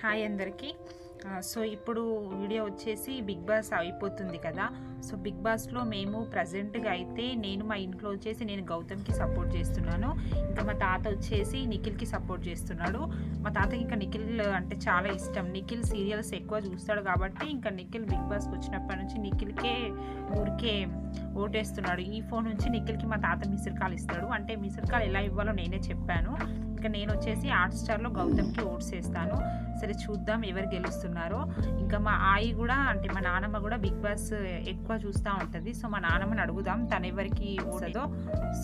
Hi అందరికీ. So ఇప్పుడు video వచ్చేసి బిగ్ బాస్ అయిపోతుంది కదా. సో బిగ్ బాస్లో మేము ప్రజెంట్గా అయితే నేను మా ఇంట్లో వచ్చేసి నేను గౌతమ్కి సపోర్ట్ చేస్తున్నాను. ఇంకా మా తాత వచ్చేసి నిఖిల్కి సపోర్ట్ చేస్తున్నాడు. మా తాతకి ఇంకా నిఖిల్ అంటే చాలా ఇష్టం. నిఖిల్ సీరియల్స్ ఎక్కువ చూస్తాడు కాబట్టి ఇంకా నిఖిల్ బిగ్ బాస్కి వచ్చినప్పటి నుంచి నిఖిల్కే ఊరికే ఓటేస్తున్నాడు. ఈ ఫోన్ నుంచి నిఖిల్కి మా తాత మిస్డ్ కాల్ ఇస్తాడు. అంటే మిస్డ్ కాల్ ఎలా ఇవ్వాలో నేనే చెప్పాను. ఇంకా నేను వచ్చేసి హాట్ స్టార్లో గౌతమ్కి ఓట్స్ వేస్తాను. సరే చూద్దాం ఎవరు గెలుస్తున్నారో. ఇంకా మా ఆయి కూడా అంటే మా నాన్నమ్మ కూడా బిగ్ బాస్ ఎక్కువ చూస్తూ ఉంటుంది. సో మా నాన్నమ్మని అడుగుదాం తను ఎవరికి ఓటదో.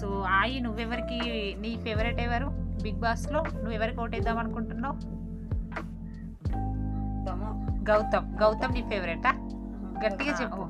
సో ఆయి నువ్వెవరికి నీ ఫేవరెట్ ఎవరు? బిగ్ బాస్లో నువ్వు ఎవరికి ఓటేద్దాం అనుకుంటున్నావు? గౌతమ్. గౌతమ్. నీ ఫేవరెటా గట్టిగా చెప్పు.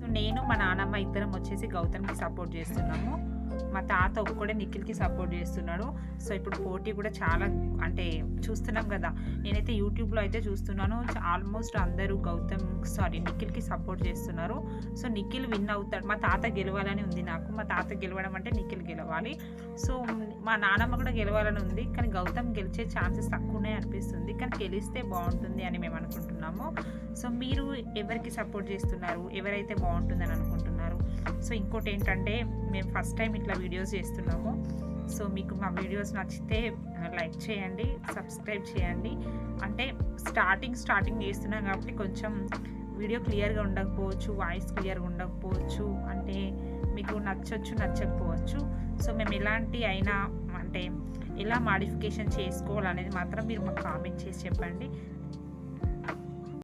సో నేను మా నాన్నమ్మ ఇద్దరం వచ్చేసి గౌతమ్కి సపోర్ట్ చేస్తున్నాము. మా తాత ఒక్కడే నిఖిల్కి సపోర్ట్ చేస్తున్నాడు. సో ఇప్పుడు పోటీ కూడా చాలా అంటే చూస్తున్నాం కదా. నేనైతే యూట్యూబ్లో అయితే చూస్తున్నాను. ఆల్మోస్ట్ అందరూ గౌతమ్ సారీ నిఖిల్కి సపోర్ట్ చేస్తున్నారు. సో నిఖిల్ విన్ అవుతాడు. మా తాత గెలవాలని ఉంది నాకు. మా తాత గెలవడం అంటే నిఖిల్ గెలవాలి. సో మా నానమ్మ కూడా గెలవాలని ఉంది. కానీ గౌతమ్ గెలిచే ఛాన్సెస్ తక్కువనే అనిపిస్తుంది. కానీ గెలిస్తే బాగుంటుంది అని మేము అనుకుంటున్నాము. సో మీరు ఎవరికి సపోర్ట్ చేస్తున్నారు? ఎవరైతే బాగుంటుందని అనుకుంటున్నారు? సో ఇంకోటి ఏంటంటే మేము ఫస్ట్ టైం ఇట్లా వీడియోస్ చేస్తున్నాము. సో మీకు మా వీడియోస్ నచ్చితే లైక్ చేయండి సబ్స్క్రైబ్ చేయండి. అంటే స్టార్టింగ్ స్టార్టింగ్ చేస్తున్నాం కాబట్టి కొంచెం వీడియో క్లియర్గా ఉండకపోవచ్చు వాయిస్ క్లియర్గా ఉండకపోవచ్చు అంటే మీకు నచ్చొచ్చు నచ్చకపోవచ్చు. సో మేము ఎలాంటి అయినా అంటే ఎలా మాడిఫికేషన్ చేసుకోవాలనేది మాత్రం మీరు మాకు కామెంట్ చేసి చెప్పండి.